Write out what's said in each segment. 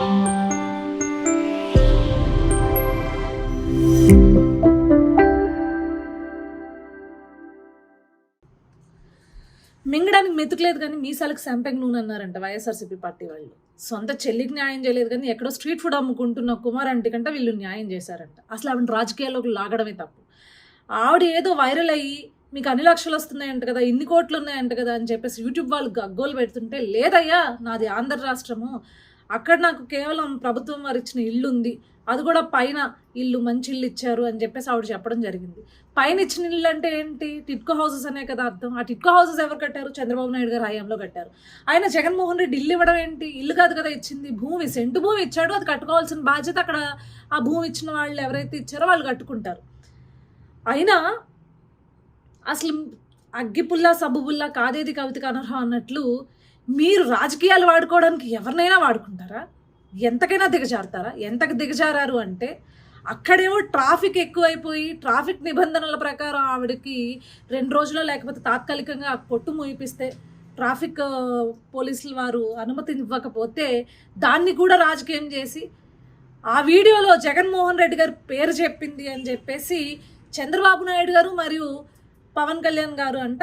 మింగడానికి మెతుకులేదు కానీ మీసాలకు సంపెంగ్ నూనె అన్నారంట వైఎస్ఆర్సీపీ పార్టీ వాళ్ళు. సొంత చెల్లికి న్యాయం చేయలేదు కానీ ఎక్కడో స్ట్రీట్ ఫుడ్ అమ్ముకుంటున్న కుమార్ అంటి కంటే వీళ్ళు న్యాయం చేశారంట. అసలు ఆవిడ రాజకీయాల్లోకి లాగడమే తప్పు. ఆవిడ ఏదో వైరల్ అయ్యి మీకు అన్ని లక్షలు వస్తున్నాయంట కదా ఇన్ని కోట్లు ఉన్నాయంట కదా అని చెప్పేసి యూట్యూబ్ వాళ్ళు గగ్గోలు పెడుతుంటే లేదయ్యా నాది ఆంధ్ర రాష్ట్రము అక్కడ నాకు కేవలం ప్రభుత్వం వారు ఇచ్చిన ఇల్లు ఉంది. అది కూడా పైన ఇల్లు మంచి ఇల్లు ఇచ్చారు అని చెప్పేసి ఆవిడ చెప్పడం జరిగింది. పైన ఇచ్చిన ఇల్లు అంటే ఏంటి? టిట్కో హౌసెస్ అనే కదా అర్థం. ఆ టిట్కో హౌసెస్ ఎవరు కట్టారు? చంద్రబాబు నాయుడు గారు హయాంలో కట్టారు. ఆయన జగన్మోహన్ రెడ్డి ఇల్లు ఇవ్వడం ఏంటి? ఇల్లు కాదు కదా ఇచ్చింది. భూమి సెంటు భూమి ఇచ్చాడు. అది కట్టుకోవాల్సిన బాధ్యత అక్కడ ఆ భూమి ఇచ్చిన వాళ్ళు ఎవరైతే ఇచ్చారో వాళ్ళు కట్టుకుంటారు. అయినా అసలు అగ్గిపుల్ల సబ్బుబుల్లా కాదేది కవితకి అనర్హం అన్నట్లు మీరు రాజకీయాలు వాడుకోవడానికి ఎవరినైనా వాడుకుంటారా? ఎంతకైనా దిగజారుతారా? ఎంతకు దిగజారారు అంటే అక్కడేమో ట్రాఫిక్ ఎక్కువైపోయి ట్రాఫిక్ నిబంధనల ప్రకారం ఆవిడకి రెండు రోజులు లేకపోతే తాత్కాలికంగా కొట్టు మూయిపిస్తే ట్రాఫిక్ పోలీసుల పోలీసులు వారు అనుమతి ఇవ్వకపోతే దాన్ని కూడా రాజకీయం చేసి ఆ వీడియోలో జగన్మోహన్ రెడ్డి గారు పేరు చెప్పింది అని చెప్పేసి చంద్రబాబు నాయుడు గారు మరియు పవన్ కళ్యాణ్ గారు అంట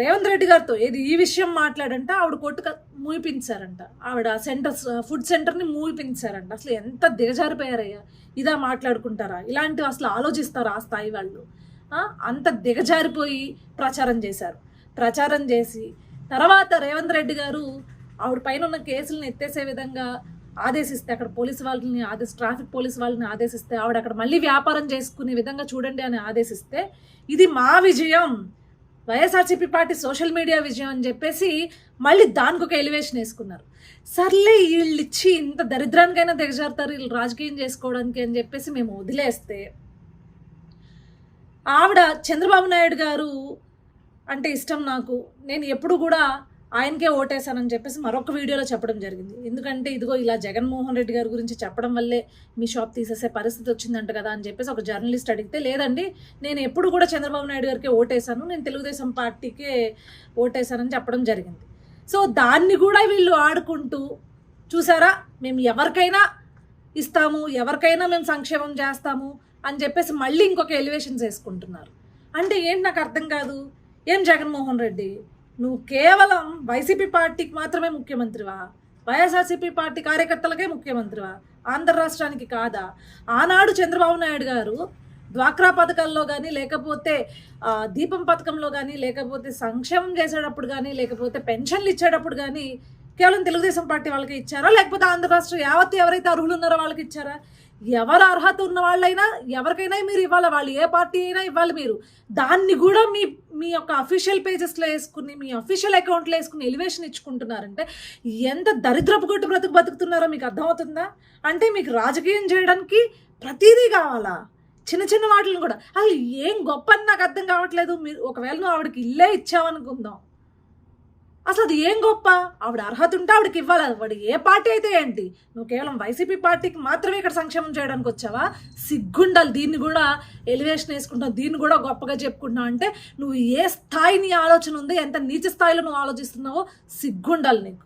రేవంత్ రెడ్డి గారితో ఏది ఈ విషయం మాట్లాడంటే ఆవిడ కొట్టు మూయిపించారంట. ఆవిడ సెంటర్స్ ఫుడ్ సెంటర్ని మూయిపించారంట. అసలు ఎంత దిగజారిపోయారయ్యా? ఇదా మాట్లాడుకుంటారా? ఇలాంటివి అసలు ఆలోచిస్తారా ఆ స్థాయి వాళ్ళు? అంత దిగజారిపోయి ప్రచారం చేశారు. ప్రచారం చేసి తర్వాత రేవంత్ రెడ్డి గారు ఆవిడ పైన ఉన్న కేసులను ఎత్తేసే విధంగా ఆదేశిస్తే అక్కడ పోలీసు వాళ్ళని ఆదేశ ట్రాఫిక్ పోలీసు వాళ్ళని ఆదేశిస్తే ఆవిడ అక్కడ మళ్ళీ వ్యాపారం చేసుకునే విధంగా చూడండి అని ఆదేశిస్తే ఇది మా విజయం. వైఎస్ఆర్సీపీ పార్టీ సోషల్ మీడియా విజయం అని చెప్పేసి మళ్ళీ దానికి ఒక ఎలివేషన్ వేసుకున్నారు. సర్లే వీళ్ళు ఇచ్చి ఇంత దరిద్రానికైనా దిగజారుతారు వీళ్ళు రాజకీయం చేసుకోవడానికి అని చెప్పేసి మేము వదిలేస్తే ఆవిడ చంద్రబాబు నాయుడు గారు అంటే ఇష్టం నాకు. నేను ఎప్పుడు కూడా ఆయనకే ఓటేశానని చెప్పేసి మరొక వీడియోలో చెప్పడం జరిగింది. ఎందుకంటే ఇదిగో ఇలా జగన్మోహన్ రెడ్డి గారి గురించి చెప్పడం వల్లే మీ షాప్ తీసేసే పరిస్థితి వచ్చిందంట కదా అని చెప్పేసి ఒక జర్నలిస్ట్ అడిగితే లేదండి నేను ఎప్పుడు కూడా చంద్రబాబు నాయుడు గారికి ఓటేశాను నేను తెలుగుదేశం పార్టీకే ఓటేశానని చెప్పడం జరిగింది. సో దాన్ని కూడా వీళ్ళు ఆడుకుంటూ చూసారా మేము ఎవరికైనా ఇస్తాము ఎవరికైనా మేము సంక్షేమం చేస్తాము అని చెప్పేసి మళ్ళీ ఇంకొక ఎలివేషన్స్ వేసుకుంటున్నారు. అంటే ఏంటి నాకు అర్థం కాదు? ఏం జగన్మోహన్ రెడ్డి? నువ్వు కేవలం వైసీపీ పార్టీకి మాత్రమే ముఖ్యమంత్రివా? వైఎస్ఆర్సీపీ పార్టీ కార్యకర్తలకే ముఖ్యమంత్రివా? ఆంధ్ర రాష్ట్రానికి కాదా? ఆనాడు చంద్రబాబు నాయుడు గారు డ్వాక్రా పథకాల్లో కానీ లేకపోతే దీపం పథకంలో కానీ లేకపోతే సంక్షేమం చేసేటప్పుడు కానీ లేకపోతే పెన్షన్లు ఇచ్చేటప్పుడు కానీ కేవలం తెలుగుదేశం పార్టీ వాళ్ళకి ఇచ్చారా? లేకపోతే ఆంధ్ర రాష్ట్ర యావత్ ఎవరైతే అర్హులు ఉన్నారో వాళ్ళకి ఇచ్చారా? ఎవరు అర్హత ఉన్న వాళ్ళైనా ఎవరికైనా మీరు ఇవ్వాలి వాళ్ళు ఏ పార్టీ అయినా ఇవ్వాలి మీరు. దాన్ని కూడా మీ మీ యొక్క అఫీషియల్ పేజెస్లో వేసుకుని మీ అఫీషియల్ అకౌంట్లో వేసుకుని ఎలివేషన్ ఇచ్చుకుంటున్నారంటే ఎంత దరిద్రపు కొట్టు బ్రతుకు బతుకుతున్నారో మీకు అర్థమవుతుందా? అంటే మీకు రాజకీయం చేయడానికి ప్రతిదీ కావాలా? చిన్న చిన్న వాటిని కూడా. అసలు ఏం గొప్ప అని నాకు అర్థం కావట్లేదు. మీరు ఒకవేళ నువ్వు ఆవిడకి ఇల్లే ఇచ్చావనుకుందాం. అసలు అది ఏం గొప్ప? ఆవిడ అర్హత ఉంటే ఆవిడకి ఇవ్వాలి. వాడు ఏ పార్టీ అయితే ఏంటి? నువ్వు కేవలం వైసీపీ పార్టీకి మాత్రమే ఇక్కడ సంక్షేమం చేయడానికి వచ్చావా? సిగ్గుండాలి. దీన్ని కూడా ఎలివేషన్ వేసుకుంటావు. దీన్ని కూడా గొప్పగా చెప్పుకుంటున్నావు అంటే నువ్వు ఏ స్థాయి నీ ఆలోచన ఉంది ఎంత నీచ స్థాయిలో నువ్వు ఆలోచిస్తున్నావో సిగ్గుండాలి నీకు.